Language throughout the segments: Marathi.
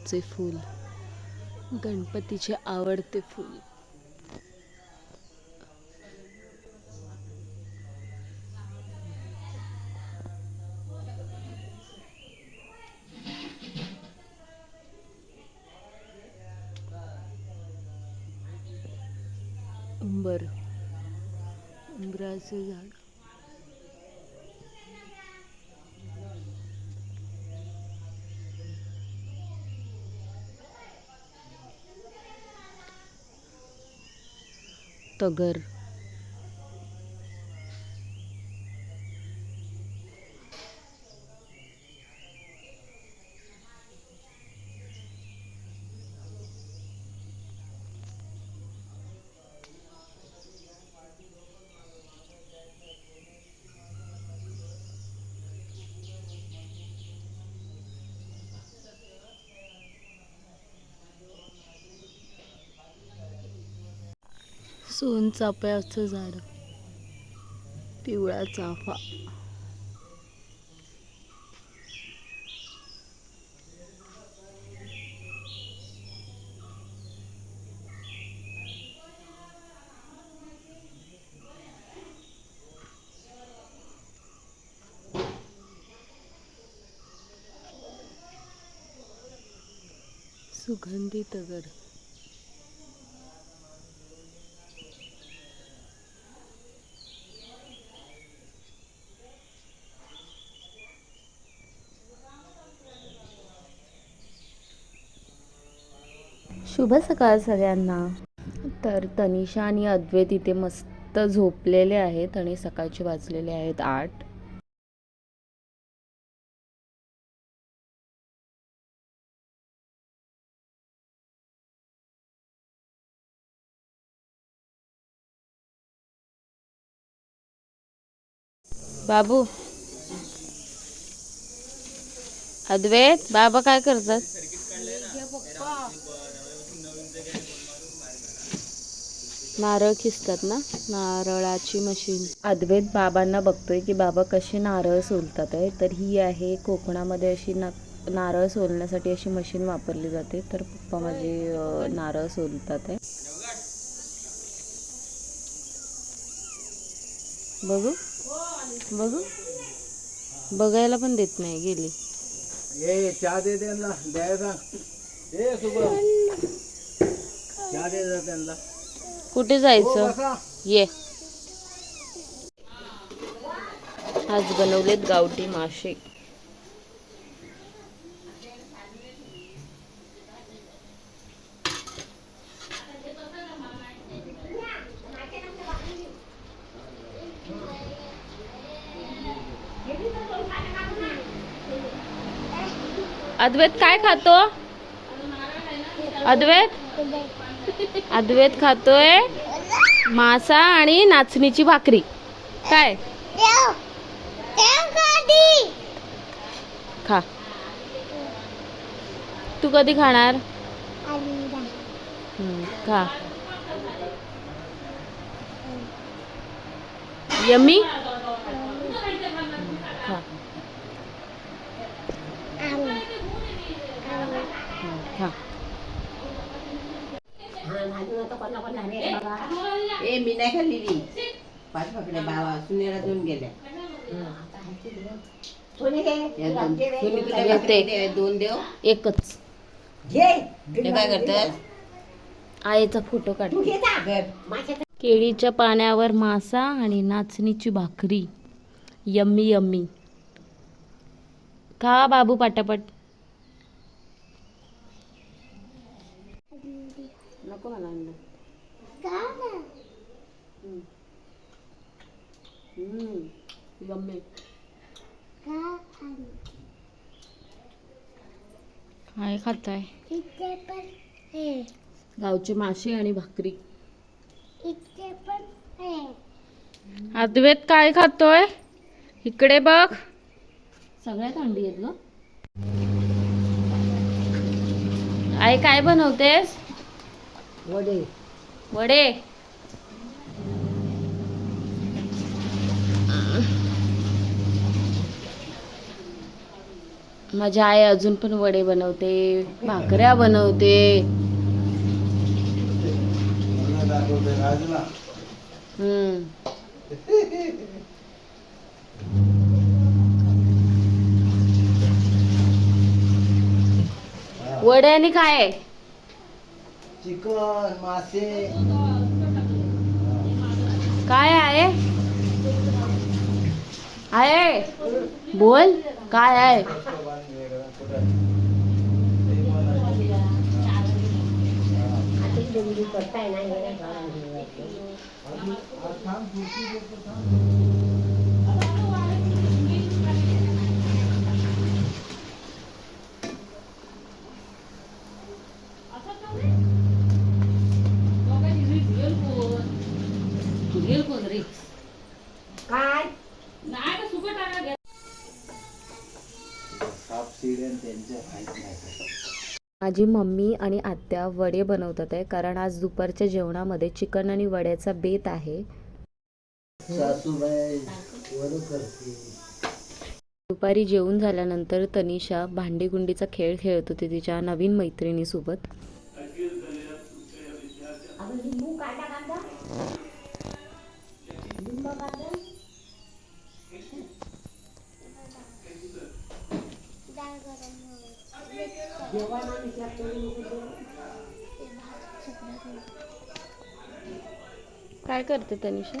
गुलाबाचे फूल. गणपतीचे आवडते फूल. तगर सोनचाफ्याचं झाड. पिवळा चाफा. सुगंधी तगर शुभ सकाळ सगळ्यांना. तर तनिषा आणि अद्वैत इथे मस्त झोपलेले आहेत आणि सकाळचे वाजलेले आहेत आठ. बाबू. अद्वैत बाबा काय करतात? नारळ खिसतात ना? नारळाची मशीन अद्वैत बाबांना बघतोय की बाबा कसे नारळ सोलतात आहे. तर ही आहे कोकणामध्ये अशी ना नारळ सोलण्यासाठी अशी मशीन वापरली जाते. तर पप्पा माझे नारळ सोलतात आहे. बघू. बघू. बघायला पण देत नाही गेली. ये चहा दे त्यांना. द्यायचा ए सुबह. चहा दे त्यांना. कुठे हो, जायचं बसा. ये. आज बनवलेत गावठी मासे. अद्वैत काय खातो? अद्वैत? अद्वैत खातोय मासा आणि नाचणीची भाकरी. काय? खा. तू कधी खाणार? खा. यम्मी खा हम्म, खा ए मी नाही खाल्लेली पाच सुनेला गेल्या. दोन- सुनी तुला येते. भाकरी दे, दोन देव. एकच. ते काय करतात? आईचा फोटो काढ. केळीच्या पाण्यावर मासा आणि नाचणीची भाकरी. Yummy yummy. खा बाबू पाटापट. अंड. हम्म. यम्मी काय खाताय. गावचे मासे आणि भाकरी. अद्वैत काय खातोय? इकडे बघ. सगळ्यात अंडी आहेत ग. आई काय बनवतेस? वडे. वडे. माझी आई अजून पण वडे बनवते भाकऱ्या बनवते. मला दाखवते राजूला हम्म. वडे आणि काय? आहे चिकन मासे। काय आहे? आहे? बोल काय आहे? साप माहीत नाही माझी मम्मी आणि आत्या वडे बनवतात आहे कारण आज दुपारच्या जेवणामध्ये चिकन आणि वड्याचा बेत आहे. सासूबाई वर करते दुपारी जेवून झाल्यानंतर तनिषा भांडीगुंडीचा खेळ खेळत होती तिच्या नवीन मैत्रिणीसोबत. काय करते तनिषा?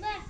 बा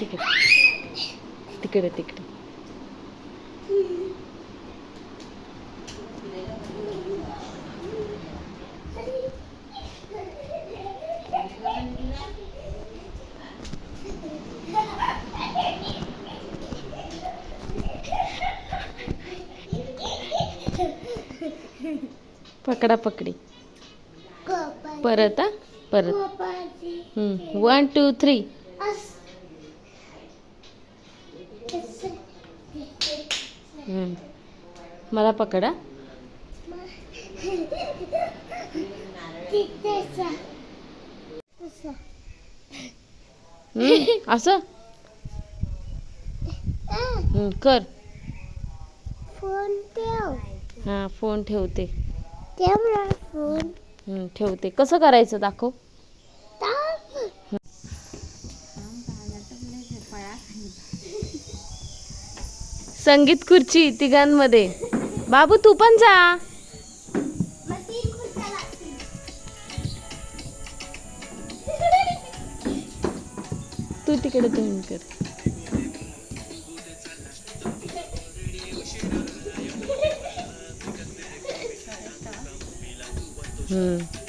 तिकडे तिकडे तिकडे पकडा पकडी. परत परत. वन टू थ्री मला पकडा. असं? कर. फोन ठेव हा फोन ठेवते. फोन. ठेवते. कसं करायचं दाखव. संगीत खुर्ची तिघांमध्ये. बाबू तू पण जा. तू तिकडे तोंड कर. हम्म.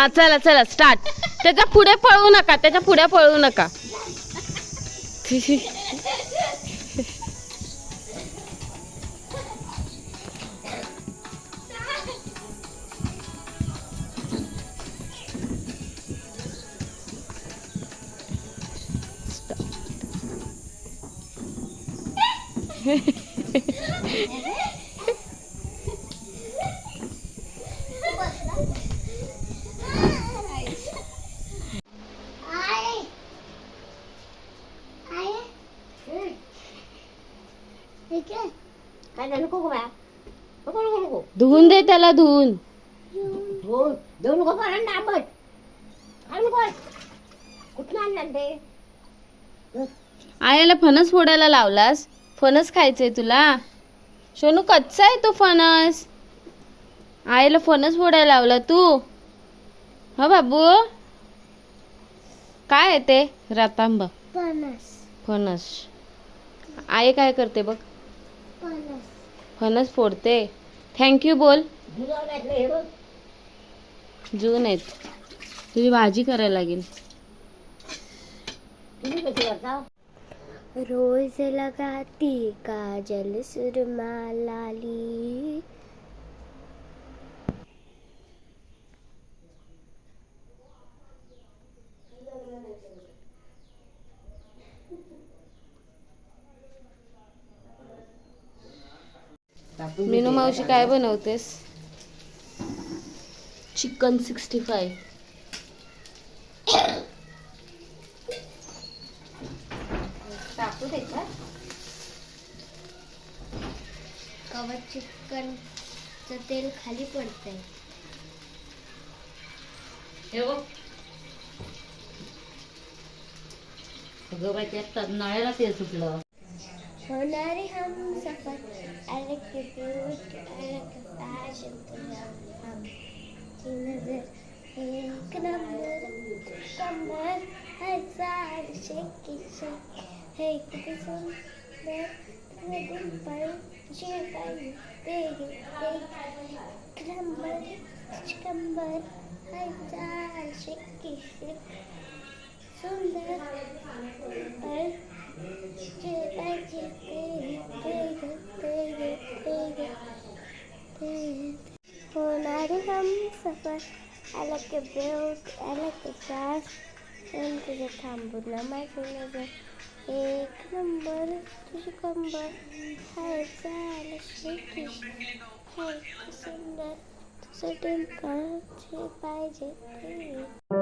हा चला चला स्टार्ट त्याच्या पुढे पळू नका त्याच्या पुढे पळू नका. धुवून दे त्याला धुवून. हो आंबट कुठून ते? आयाला फणस फोडायला लावलास? फणस खायचंय तुला? सोनू कच्चा आहे तो फणस. आईला फणस फोडायला लावला तू? हा बाबू? काय आहे ते? रतांब. पणस फणस. आई काय करते बघ? फणस फोडते. थँक्यू बोल. जून आहेत. तुझी भाजी करायला लागेल. रोज लगाती काजल सुरमा लाली मावशी काय बनवतेस? Chicken sixty five. टाकू त्याच्यात कवच चिकनचं तेल खाली पडतंय. हे बघ. अगं बाई त्यात नळ्याला तेल सुटलं. होणारे हम सफर अलग के ब्यूट अलग फैशन हम की नजर एक नंबर कमर हजार शेकी शेक है कितने सुंदर तेरे दिल पर तुझे पाई तेरे एक नंबर कमर हजार शेकी शेक सुंदर पर होणारे हम सफर. अलग के ब्रेक अलग के सास तुझे थांबून माझी नजर. एक नंबर तुझी कंबर. हाय चाल शिकिश हाय सुंदर. तुझं डिंपल जे पाहिजे ते.